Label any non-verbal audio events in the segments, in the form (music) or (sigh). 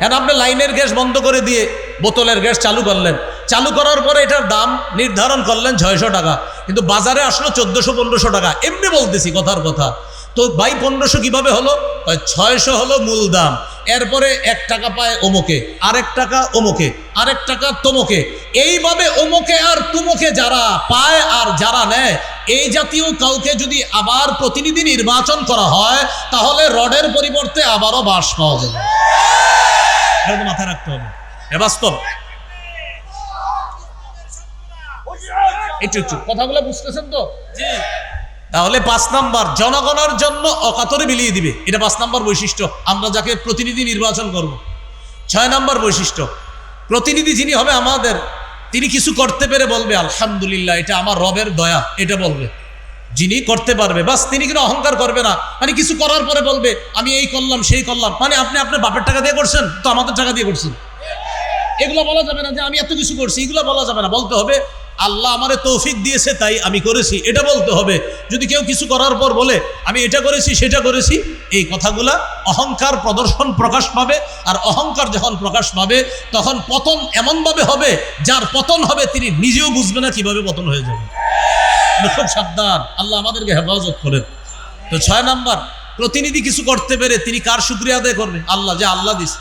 এখন আপনি লাইনের গ্যাস বন্ধ করে দিয়ে বোতলের গ্যাস চালু করলেন। চালু করার পরে এটার দাম নির্ধারণ করলেন ছয়শো টাকা। কিন্তু বাজারে আসলো চোদ্দোশো, পনেরোশো টাকা। এমনি বলতেছি কথার কথা। তো বাই পনেরোশো কীভাবে হলো? ছয়শো হলো মূল দাম। এরপরে এক টাকা পায় ওমোকে, আরেক টাকা ওমোকে, আরেক টাকা তোমোকে। এইভাবে ওমোকে আর তুমোকে যারা পায় আর যারা নেয়, এই জাতীয় কাউকে যদি আবার প্রতিনিধি নির্বাচন করা হয়, তাহলে রডের পরিবর্তে আবারও বাস পাওয়া যাবে। এটা মাথায় রাখতে হবে। এ বাস্তব। একটু একটু কথাগুলো বুঝতেছেন তো? তাহলে পাঁচ নাম্বার জনগণের জন্য অকাতরে বিলিয়ে দিবে। এটা পাঁচ নাম্বার বৈশিষ্ট্য। আমরা যাকে প্রতিনিধি নির্বাচন করব। ছয় নাম্বার বৈশিষ্ট্য প্রতিনিধি যিনি হবে আমাদের তিনি কিছু করতে পেরে বলবে আলহামদুলিল্লাহ এটা আমার রবের দয়া এটা বলবে। যিনি করতে পারবে, বাস তিনি কিন্তু অহংকার করবে না। মানে কিছু করার পরে বলবে, আমি এই করলাম, সেই করলাম। মানে আপনি আপনার বাপের টাকা দিয়ে করছেন, তো আমাদের টাকা দিয়ে করছেন। এগুলো বলা যাবে না যে আমি এত কিছু করছি, এগুলো বলা যাবে না। বলতে হবে, আল্লাহ আমারে তৌফিক দিয়েছে, তাই আমি করেছি। এটা বলতে হবে। যদি কেউ কিছু করার পর বলে, আমি এটা করেছি, সেটা করেছি, এই কথাগুলা অহংকার প্রদর্শন প্রকাশ পাবে। আর অহংকার যখন প্রকাশ পাবে, তখন পতন এমনভাবে হবে, যার পতন হবে তিনি নিজেও বুঝবে না কীভাবে পতন হয়ে যাবে। খুব সাবধান আল্লাহ আমাদেরকে হেফাজত করেন। তো ছয় নাম্বার, প্রতিনিধি কিছু করতে পেরে তিনি কার শুক্রিয়া আদায় করবে? আল্লাহ, যে আল্লাহ দিস।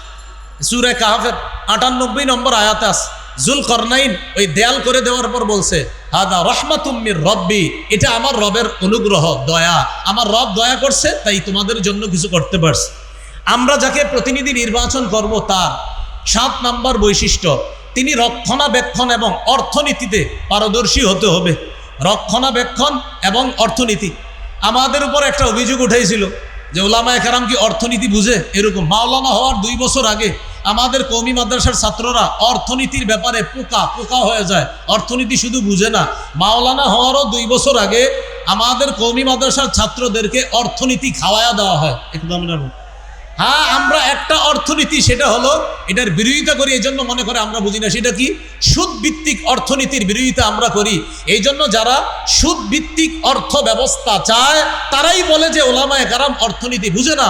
সুরে কাহাফের আটানব্বই নম্বর আয়াতে আস জুল করনাইন ওই দেয়াল করে দেওয়ার পর বলছে, হাদা রহমাতুম্মির রব্বি এটা আমার রবের অনুগ্রহ, দয়া। আমার রব দয়া করছে, তাই তোমাদের জন্য কিছু করতে পারছে। আমরা যাকে প্রতিনিধি নির্বাচন করব, তার সাত নাম্বার বৈশিষ্ট্য, তিনি রক্ষণাবেক্ষণ এবং অর্থনীতিতে পারদর্শী হতে হবে। রক্ষণাবেক্ষণ এবং অর্থনীতি। আমাদের উপর একটা অভিযোগ উঠেছিল যে ওলামা একরাম কি অর্থনীতি বুঝে? এরকম। মাওলানা হওয়ার দুই বছর আগে আমাদের কৌমি মাদ্রাসার ছাত্ররা অর্থনীতির ব্যাপারে পোকা পোকা হয়ে যায়। অর্থনীতি শুধু বুঝে না। মাওলানা হওয়ারও দুই বছর আগে আমাদের কৌমি মাদ্রাসার ছাত্রদেরকে অর্থনীতি খাওয়ায়া দেওয়া হয়। একদম হ্যাঁ আমরা একটা অর্থনীতি, সেটা হলো এটার বিরোধিতা করি এই জন্য মনে করে আমরা বুঝি না, সেটা কি? সুদ ভিত্তিক অর্থনীতির বিরোধিতা আমরা করি। এই জন্য যারা সুদ ভিত্তিক অর্থ ব্যবস্থা চায়, তারাই বলে যে ওলামায় কারাম অর্থনীতি বুঝে না।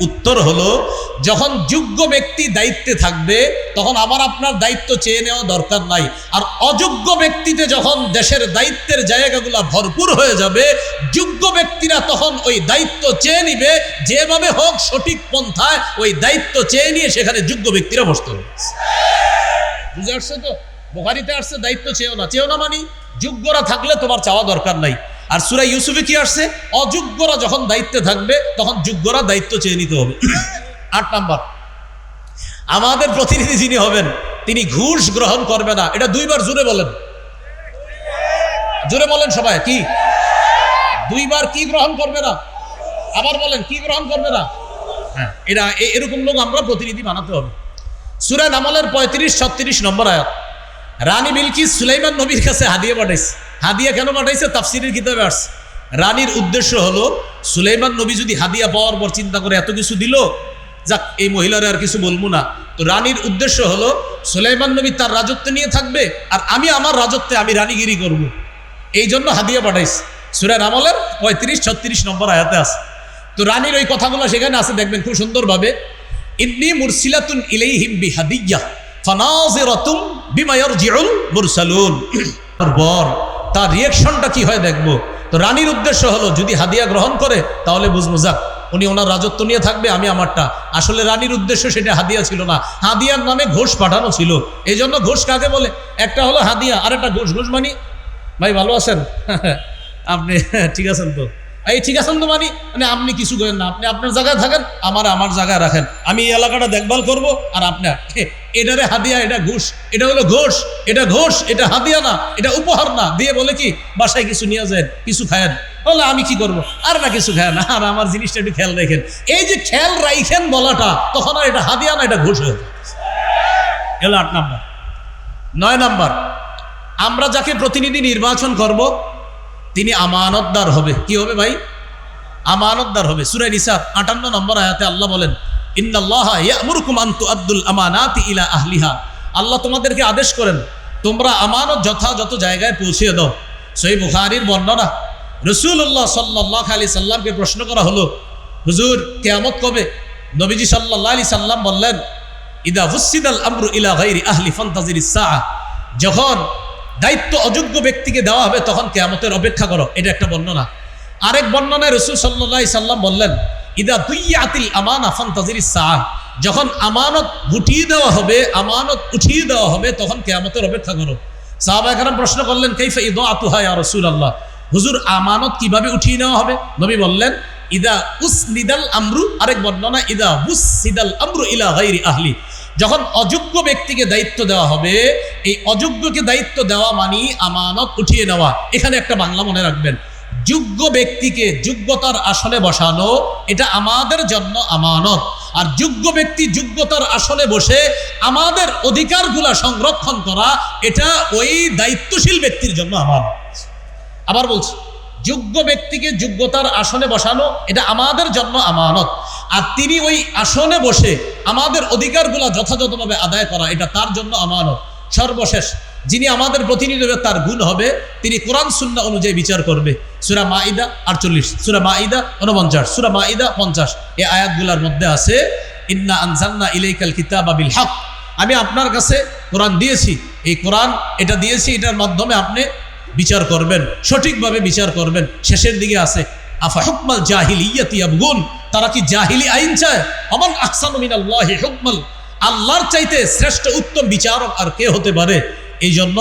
উত্তর হলো, যখন যোগ্য ব্যক্তি দায়িত্বে থাকবে, তখন আবার আপনার দায়িত্ব চেয়ে নেওয়া দরকার নাই। আর অযোগ্য ব্যক্তিতে যখন দেশের দায়িত্বের জায়গাগুলো ভরপুর হয়ে যাবে, যোগ্য ব্যক্তিরা তখন ওই দায়িত্ব চেয়ে নিবে, যেভাবে হোক সঠিক পন্থায় ওই দায়িত্ব চেয়ে নিয়ে সেখানে যোগ্য ব্যক্তিরা বসতে হবে। বুঝে আসছে তো? বোখারিতে আসছে, দায়িত্ব চেয়েও না। চেয়েও না মানি, যোগ্যরা থাকলে তোমার চাওয়া দরকার নাই। আর সুরা ইউসুফে কি আসছে? অযোগ্যরা যখন দায়িত্বে থাকবে, তখন যোগ্যরা দায়িত্ব চেয়ে নিতে হবে। আট নাম্বার। আমাদের প্রতিনিধি যিনি হবেন, তিনি ঘুষ গ্রহণ করবে না। এটা দুইবার জোরে বলেন। জোরে বলেন সবাই, কি? দুইবার কি গ্রহণ করবে না? আবার বলেন, কি গ্রহণ করবে না? হ্যাঁ এটা এরকম লোক আমরা প্রতিনিধি বানাতে হবে। সুরা নামলের পঁয়ত্রিশ, ছত্রিশ নম্বর আয়াত। রানী বিলকিস সুলাইমান নবীর কাছে হাদিয়া পাঠাইছে। হাদিয়া কেন পাঠাইছে? তাফসিরের কিতাবে আসছে। রানীর উদ্দেশ্য হলো, সুলাইমান নবী যদি হাদিয়া পাওয়ার পর চিন্তা করে এত কিছু দিল, যাক, এই মহিলারা আর কিছু বলব না। তো রানীর উদ্দেশ্য হলো, সুলাইমান নবী তার রাজত্ব নিয়ে থাকবে আর আমি আমার রাজত্বে আমি রানীগিরি করব। এই জন্য হাদিয়া পাঠাইছে। সুরা নামলের পঁয়ত্রিশ, ছত্রিশ নম্বর আয়াতে আছে। তো রানীর ওই কথাগুলো সেখানে আছে, দেখবেন খুব সুন্দরভাবে। ইন্নি মুরসিলাতুন ইলাইহিম বিহাদিয়া। ফানাজিরাতুম বিমা ইয়ারজিউল মুরসালুন। বর তার রিয়াকশনটা কি হয় দেখব? তো রানীর উদ্দেশ্য হলো, যদি হাদিয়া গ্রহণ করে, তাহলে বুঝব, যাক, উনি ওনার রাজত্ব নিয়ে থাকবে, আমি আমারটা। আসলে রানীর উদ্দেশ্য সেটা হাদিয়া ছিল না। হাদিয়ার নামে ঘোষ পাঠানো ছিল। এই জন্য ঘোষ কাকে বলে? একটা হলো হাদিয়া আর একটা ঘোষ। ঘোষ মানি? ভাই, ভালো আছেন? (laughs) আপনি ঠিক আছেন তো? এই ঠিক আছেন তো মানি? মানে আপনি কিছু করেন না। আপনি আপনার জায়গায় থাকেন, আমার আমার জায়গায় রাখেন। আমি এই এলাকাটা দেখভাল করব, আর আপনার এটারে হাদিয়া, এটা ঘুষ, এটা হলো ঘোষ, এটা ঘোষ, এটা হাদিয়া না, এটা উপহার না। দিয়ে বলে কি, বাসায় কিছু নিয়ে যায় কিছু খায়েন। বলে, আমি কি করব? আর না কিছু খায় না। আর আমার জিনিসটা একটু খেয়াল রাখেন। এই যে খেয়াল রাইখেন বলাটা, তখন আর এটা হাদিয়া না, এটা ঘোষ হয়ে এলো আট নাম্বার। নয় নাম্বার, আমরা যাকে প্রতিনিধি নির্বাচন করব, তিনি আমানতদার হবে। কি হবে ভাই? আমানতদার হবে। সুরাই নিসা আটান্ন নম্বর আয়াতে আল্লাহ বলেন আল্লাহ তোমাদেরকে আদেশ করেন, তোমরা আমানত যথাযথ জায়গায় পৌঁছে দাও। সই বুখারীর বর্ণনা রসুল্লাহ সাল্লাহ আলি সাল্লামকে প্রশ্ন করা হলো, হুজুর, কেয়ামত কবে? নবীজি সাল্লাহ আলি সাল্লাম বললেন, ইদা হুসিদাল আমরু ইলা গাইরি আহলি ফান্তাজির ইসা যখন দায়িত্ব অযোগ্য ব্যক্তিকে দেওয়া হবে, তখন কেয়ামতের অপেক্ষা করো। এটা একটা বর্ণনা। আরেক বর্ণনায় রসুল সাল্লাহ সাল্লাম বললেন ইদা দুইয়াতিল আমানা ফান্তাজির ইসা যখন আমানত গুটিয়ে দেওয়া হবে, আমানত উঠিয়ে দেওয়া হবে, তখন কেয়ামতের অপেক্ষা করো। সাহাবাহাম প্রশ্ন করলেন, কাইফা ইদ আতুহা ইয়া রসুল আল্লাহ হুজুর, আমানত কীভাবে উঠিয়ে নেওয়া হবে? নবী বললেন, ইদা উস নিদাল আমরু। আরেক বর্ণনা, ইদা উস সিদাল আমরু ইলা গাইরি আহলি। যখন অযোগ্য ব্যক্তিকে দায়িত্ব দেওয়া হবে, এই অযোগ্যকে দায়িত্ব দেওয়া মানি আমানত উঠিয়ে নেওয়া। এখানে একটা বাংলা মনে রাখবেন যোগ্য ব্যক্তিকে যোগ্যতার আসনে বসানো, এটা আমাদের জন্য আমানত। আর যোগ্য ব্যক্তি যোগ্যতার আসনে বসে আমাদের অধিকারগুলা সংরক্ষণ করা, এটা ওই দায়িত্বশীল ব্যক্তির জন্য আমানত। আবার বলছি, যোগ্য ব্যক্তিকে যোগ্যতার আসনে বসানো, এটা আমাদের জন্য আমানত। আর তিনি ওই আসনে বসে আমাদের অধিকারগুলো যথাযথভাবে আদায় করা, এটা তার জন্য আমানত। সর্বশেষ যিনি আমাদের প্রতিনিধি হবে তার গুণ হবে, তিনি কোরআন সুন্না অনুযায়ী বিচার করবে। সুরা মাইদা আটচল্লিশ, সুরা মাইদা উনপঞ্চাশ সুরা মাইদা পঞ্চাশ। এই আয়াতগুলোর মধ্যে আছে, ইন্না আনজান্না ইলাইকাল কিতাব আবিল হক আমি আপনার কাছে কোরআন দিয়েছি, এই কোরআন এটা দিয়েছি, এটার মাধ্যমে আপনি বিচার করবেন, সঠিকভাবে বিচার করবেন। শেষের দিকে আছে, আফা হুকমাল জাহিলিয়াতি তারা কি জাহিলি আইন চায়? অমন আহসানু মিনাল্লাহি হুকমাল। আল্লাহর চাইতে শ্রেষ্ঠ উত্তম বিচারক আর কে হতে পারে? এই জন্য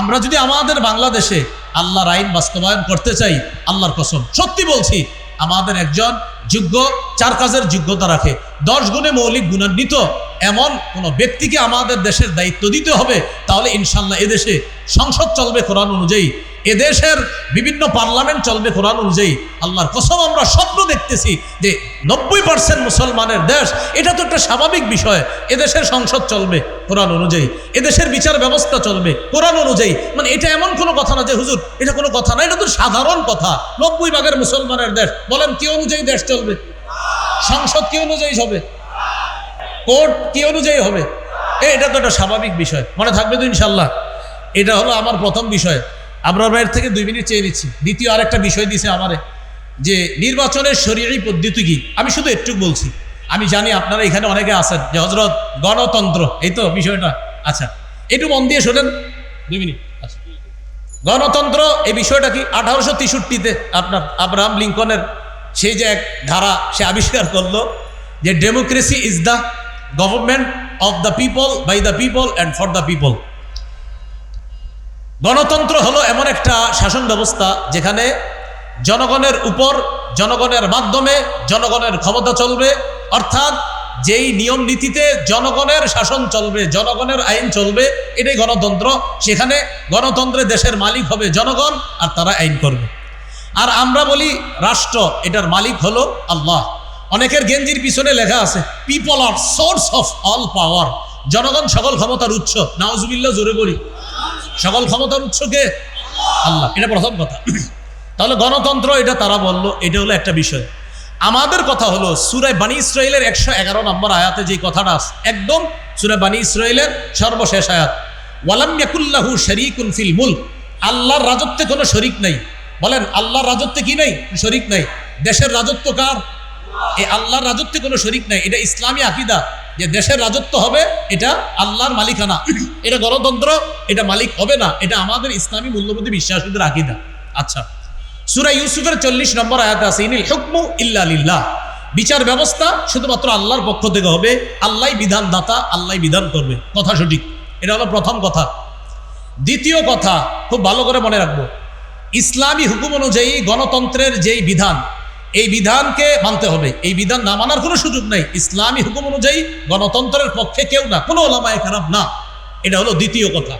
আমরা যদি আমাদের বাংলাদেশে আল্লাহর আইন বাস্তবায়ন করতে চাই, আল্লাহর কসম। সত্যি বলছি, আমাদের একজন যোগ্য, চার কাজের যোগ্যতা রাখে। দশ গুণে মৌলিক গুণান্বিত এমন কোনো ব্যক্তিকে আমাদের দেশের দায়িত্ব দিতে হবে, তাহলে ইনশাল্লাহ এদেশে সংসদ চলবে কোরআন অনুযায়ী। এদেশের বিভিন্ন পার্লামেন্ট চলবে কোরআন অনুযায়ী। আল্লাহর কসম, আমরা স্বপ্ন দেখতেছি যে নব্বই পার্সেন্ট মুসলমানের দেশ, এটা তো একটা স্বাভাবিক বিষয়, এদেশের সংসদ চলবে কোরআন অনুযায়ী, এদেশের বিচার ব্যবস্থা চলবে কোরআন অনুযায়ী। মানে এটা এমন কোনো কথা না যে, হুজুর, এটা কোনো কথা না, এটা তো সাধারণ কথা। নব্বই ভাগের মুসলমানের দেশ, বলেন কি অনুযায়ী দেশ চলবে? সংসদ কি অনুযায়ী হবে? কোর্ট কি অনুযায়ী হবে? এটা তো একটা স্বাভাবিক বিষয়, মনে থাকবে তো ইনশাল্লাহ। এটা হলো আমার প্রথম বিষয়। আপনার ভাইয়ের থেকে দুই মিনিট চেয়ে নিচ্ছি। দ্বিতীয় আরেকটা বিষয় দিছে আমারে যে নির্বাচনের শরীরই পদ্ধতি কি? আমি শুধু একটু বলছি। আমি জানি আপনারা এখানে অনেকে আছেন যে হজরত গণতন্ত্র, এই তো বিষয়টা। আচ্ছা একটু মন দিয়ে শোনেন। দুই মিনিট। আচ্ছা। গণতন্ত্র, এই বিষয়টা কি? আঠারোশো তেষট্টিতে আপনার আব্রাহাম লিঙ্কনের সেই যে এক ধারা সে আবিষ্কার করল যে democracy is the government of the people by the people and for the people গণতন্ত্র হলো এমন একটা শাসন ব্যবস্থা যেখানে জনগণের উপর, জনগণের মাধ্যমে, জনগণের ক্ষমতা চলবে। অর্থাৎ যেই নিয়ম নীতিতে জনগণের শাসন চলবে, জনগণের আইন চলবে, এটাই গণতন্ত্র। সেখানে গণতন্ত্রে দেশের মালিক হবে জনগণ আর তারা আইন করবে। আর আমরা বলি রাষ্ট্র, এটার মালিক হলো আল্লাহ। অনেকের গেঞ্জির পিছনে লেখা আছে people are source of all power জনগণ সকল ক্ষমতার উৎস। নাওজুবিল্লা জোরে বলি। সকল ক্ষমতার উৎস কে? আল্লাহ। এটা প্রথম কথা। তাহলে গণতন্ত্র এটা তারা বলল এটা হলো একটা বিষয়। আমাদের কথা হলো সুরায় বানী ইসরায়েলের একশো এগারো নম্বর আয়াতে যে কথাটা আছে, একদম সুরায় বানী ইসরায়েলের সর্বশেষ আয়াত। ওয়ালাম ইয়াকুল্লাহু শরীকুন ফিল মুলক। আল্লাহর রাজত্বে কোনো শরিক নাই। বলেন আল্লাহর রাজত্বে কি নাই? শরিক নাই। দেশের রাজত্ব কার? এই আল্লাহর রাজত্বে কোনো শরিক নাই। এটা ইসলামী আকিদা। যে দেশের রাজত্ব হবে, এটা আল্লাহর মালিকানা। এটা গণতন্ত্র, এটা মালিক হবে না। এটা আমাদের ইসলামী মূল্যবোধী বিশ্বাসীদের আকিদা। আচ্ছা সুরা ইউসুফের চল্লিশ নম্বর আয়াত আছে, ইনিল হুকমু ইল্লা বিচার ব্যবস্থা শুধুমাত্র আল্লাহর পক্ষ থেকে হবে। আল্লাহ বিধান দাতা আল্লাহ বিধান করবে। কথা সঠিক। এটা হলো প্রথম কথা। দ্বিতীয় কথা, খুব ভালো করে মনে রাখব। ইসলামী হুকুম অনুযায়ী গণতন্ত্রের যেই বিধান এই বিধানকে মানতে হবে। এই বিধান না মানার কোনো সুযোগ নাই। ইসলামী হুকুম অনুযায়ী গণতন্ত্রের পক্ষে কেউ না, কোনো ওলামায় খারাপ না। এটা হলো দ্বিতীয় কথা।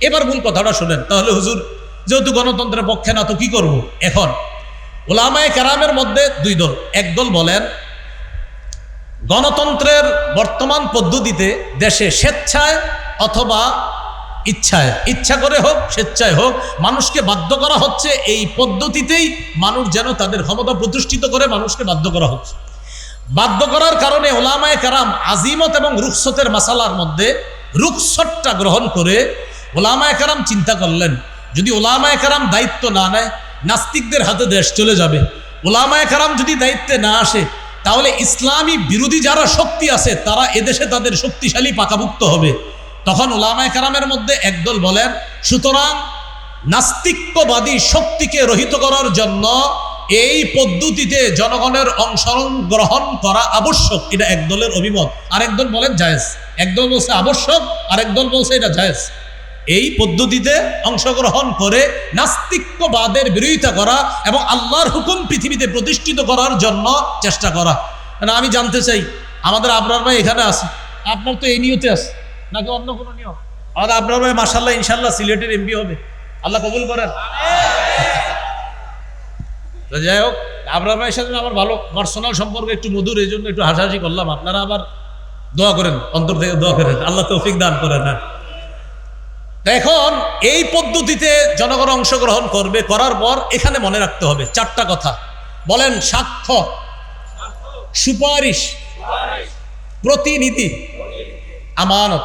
এবার মূল কথাটা শোনেন। তাহলে হুজুর, যেহেতু গণতন্ত্রের পক্ষে না, তো কি করব? এখন, ওলামায় কারামের মধ্যে দুই দল। একদল বলেন, গণতন্ত্রের বর্তমান পদ্ধতিতে দেশে স্বেচ্ছায় অথবা ইচ্ছায়, ইচ্ছা করে হোক, স্বেচ্ছায় হোক, মানুষকে বাধ্য করা হচ্ছে এই পদ্ধতিতেই মানুষ যেন তাদের ক্ষমতা প্রতিষ্ঠিত করে, মানুষকে বাধ্য করা হচ্ছে। বাধ্য করার কারণে ওলামায় কারাম আজিমত এবং রুকসতের মাসালার মধ্যে রুকসতটা গ্রহণ করে ওলামায় কারাম চিন্তা করলেন, যদি ওলামায় কারাম দায়িত্ব না নেয়, নাস্তিকদের হাতে দেশ চলে যাবে। ওলামায় কারাম যদি দায়িত্বে না আসে, তাহলে ইসলামী বিরোধী যারা শক্তি আছে, তারা এদেশে তাদের শক্তিশালী পাকাভুক্ত হবে। তখন ওলামায় কারামের মধ্যে একদল বলেন, সুতরাং নাস্তিক্যবাদী শক্তিকে রহিত করার জন্য এই পদ্ধতিতে জনগণের অংশগ্রহণ গ্রহণ করা আবশ্যক। এটা একদলের অভিমত। আরেকদল বলেন, জায়েজ। একদল বলছে, আবশ্যক। আরেকদল বলছে, এটা জায়েজ। এই পদ্ধতিতে অংশগ্রহণ করে নাস্তিক্যবাদের বিরোধিতা করা এবং আল্লাহর হুকুম পৃথিবীতে প্রতিষ্ঠিত করার জন্য চেষ্টা করা। না আমি জানতে চাই, আমাদের আপনার ভাই এখানে আছে, আপনার তো এই নিয়তে আছে। নাকি অন্য কোনো নিয়ম? আমাদের আবরার ভাই মাসাল্লাহ ইনশাল্লাহ সিলেটের এমপি হবে। আল্লাহ কবুল করেন। যাই হোক আবরার ভাইয়ের সাথে আমার ভালো পার্সোনাল সম্পর্ক একটু মধুর, এই জন্য একটু হাসাহাসি করলাম। আপনারা আবার দোয়া করেন, অন্তর থেকে দোয়া করেন। আল্লাহ তৌফিক দান করেন। হ্যাঁ এখন এই পদ্ধতিতে জনগণ অংশগ্রহণ করবে, করার পর এখানে মনে রাখতে হবে চারটা কথা। বলেন সাক্ষ্য সুপারিশ, প্রতিনিধি, আমানত।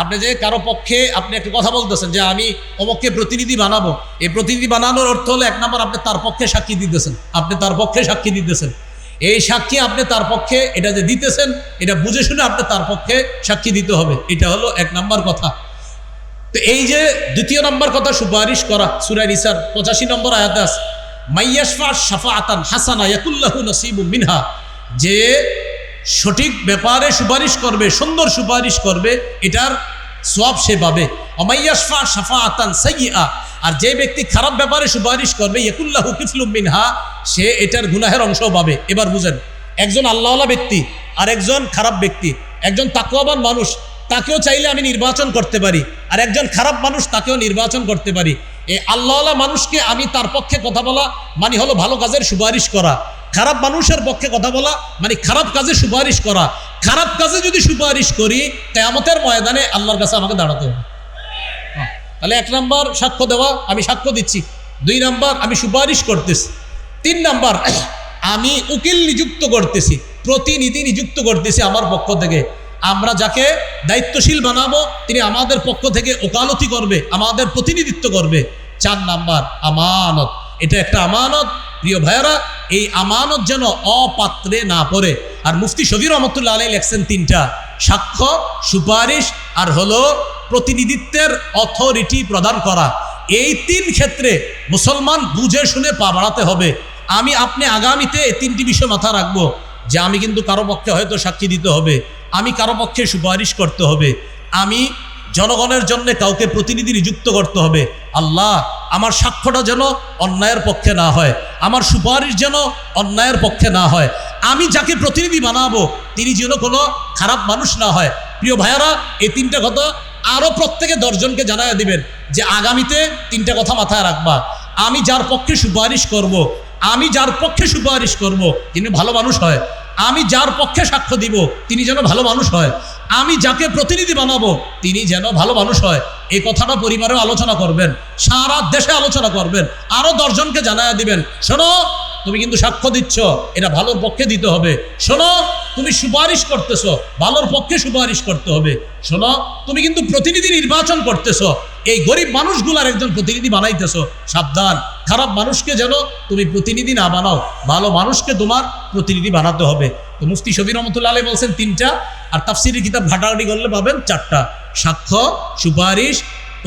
আপনি যে কারও পক্ষে আপনি একটা কথা বলতেছেন যে আমি অমুককে প্রতিনিধি বানাবো, এই প্রতিনিধি বানানোর অর্থ হলো এক নম্বর আপনি তার পক্ষে সাক্ষী দিতেছেন, আপনি তার পক্ষে সাক্ষী দিতেছেন। এই সাক্ষী আপনি তার পক্ষে এটা যে দিতেছেন, এটা বুঝে শুনে আপনি তার পক্ষে সাক্ষী দিতে হবে, এটা হলো এক নম্বর কথা। তো এই যে দ্বিতীয় নম্বর কথা সুপারিশ করা সুরাই নিসার পঁচাশি নম্বর আয়াতে আছে, মাইয়াশফা শাফা আতান হাসানা ইয়াকুল্লাহু নসিবু মিনহা যে সঠিক ব্যাপারে সুপারিশ করবে, সুন্দর সুপারিশ করবে, এটার সব সে পাবে। অমাইয়াশফা শাফা আতান সাইয়্যা আর যে ব্যক্তি খারাপ ব্যাপারে সুপারিশ করবে, ইয়াকুল্লাহু কিফলুম সে এটার গুনাহের অংশ পাবে। এবার বুঝেন, একজন আল্লাহওয়ালা ব্যক্তি আর একজন খারাপ ব্যক্তি, একজন তাকুয়াবান মানুষ, তাকেও চাইলে আমি নির্বাচন করতে পারি, আর একজন খারাপ মানুষ, তাকেও নির্বাচন করতে পারি। এই আল্লাহওয়ালা মানুষকে আমি তার পক্ষে কথা বলা মানে হলো ভালো কাজের সুপারিশ করা। খারাপ মানুষের পক্ষে কথা বলা মানে খারাপ কাজে সুপারিশ করা। খারাপ কাজে যদি সুপারিশ করি, কেয়ামতের ময়দানে আল্লাহর কাছে আমাকে দাঁড়াতে হবে। তাহলে এক নম্বর সাক্ষ্য দেওয়া, আমি সাক্ষ্য দিচ্ছি। দুই নম্বর, আমি সুপারিশ করতেছি। তিন নম্বর, (clears throat) আমি উকিল নিযুক্ত করতেছি, প্রতিনিধি নিযুক্ত করতেছি আমার পক্ষ থেকে। আমরা যাকে দায়িত্বশীল বানাবো, তিনি আমাদের পক্ষ থেকে ওকালতি করবে, আমাদের প্রতিনিধিত্ব করবে। চার নাম্বার, আমানত। এটা একটা আমানত। প্রিয় ভাইয়েরা এই আমানত যেন অপাত্রে না পড়ে। আর মুফতি শফির রহমতুল্লাহ আলাই লেখছেন তিনটা। সাক্ষ্য, সুপারিশ আর হলো প্রতিনিধিত্বের অথরিটি প্রদান করা। এই তিন ক্ষেত্রে মুসলমান বুঝে শুনে পা বাড়াতে হবে। আমি, আপনি আগামীতে এই তিনটি বিষয় মাথা রাখব যে আমি কিন্তু কারও পক্ষে হয়তো সাক্ষী দিতে হবে। আমি কারও পক্ষে সুপারিশ করতে হবে। আমি জনগণের জন্য কাউকে প্রতিনিধি নিযুক্ত করতে হবে। আল্লাহ আমার সাক্ষ্যটা যেন অন্যায়ের পক্ষে না হয়, আমার সুপারিশ যেন অন্যায়ের পক্ষে না হয়। আমি যাকে প্রতিনিধি বানাবো, তিনি যেন কোনো খারাপ মানুষ না হয়। প্রিয় ভাইয়ারা, এই তিনটা কথা আরও প্রত্যেকে দশজনকে জানায় দিবেন যে আগামীতে তিনটা কথা মাথায় রাখবা। আমি যার পক্ষে সুপারিশ করব। আমি যার পক্ষে সুপারিশ করব, তিনি ভালো মানুষ হয়। আমি যার পক্ষে সাক্ষ্য দিব, তিনি যেন ভালো মানুষ হয়। আমি যাকে প্রতিনিধি বানাবো, তিনি যেন ভালো মানুষ হয়। এই কথাটা পরিবারেও আলোচনা করবেন, সারা দেশে আলোচনা করবেন আরও দশজনকে জানায় দিবেন, শোনো, তুমি কিন্তু সাক্ষ্য দিচ্ছ, এটা ভালোর পক্ষে দিতে হবে, শোনো, তুমি সুপারিশ করতেছো, ভালোর পক্ষে সুপারিশ করতে হবে, শোনো, তুমি কিন্তু প্রতিনিধি নির্বাচন করতেছো, এই গরিব মানুষগুলার একজন প্রতিনিধি বানাইতেছো, সাবধান, খারাপ মানুষকে যেন তুমি প্রতিনিধি না বানাও, ভালো মানুষকে তোমার প্রতিনিধি বানাতে হবে, তো মুফতি শবীর রহমতুল্লাহ আলী বলছেন তিনটা, আর তাফসিরের কিতাব ঘাটাঘাটি করলে পাবেন চারটা সাক্ষ্য, সুপারিশ,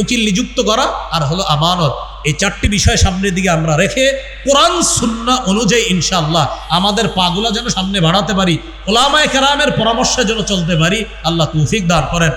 উকিল নিযুক্ত করা আর হলো আমানত। এই চারটি বিষয় সামনের দিকে আমরা রেখে কোরআন, সুন্না অনুযায়ী ইনশাআল্লাহ আমাদের পাগুলা যেন সামনে বাড়াতে পারি, ওলামায় কেরামের পরামর্শে যেন চলতে পারি, আল্লাহ তৌফিক দান করেন।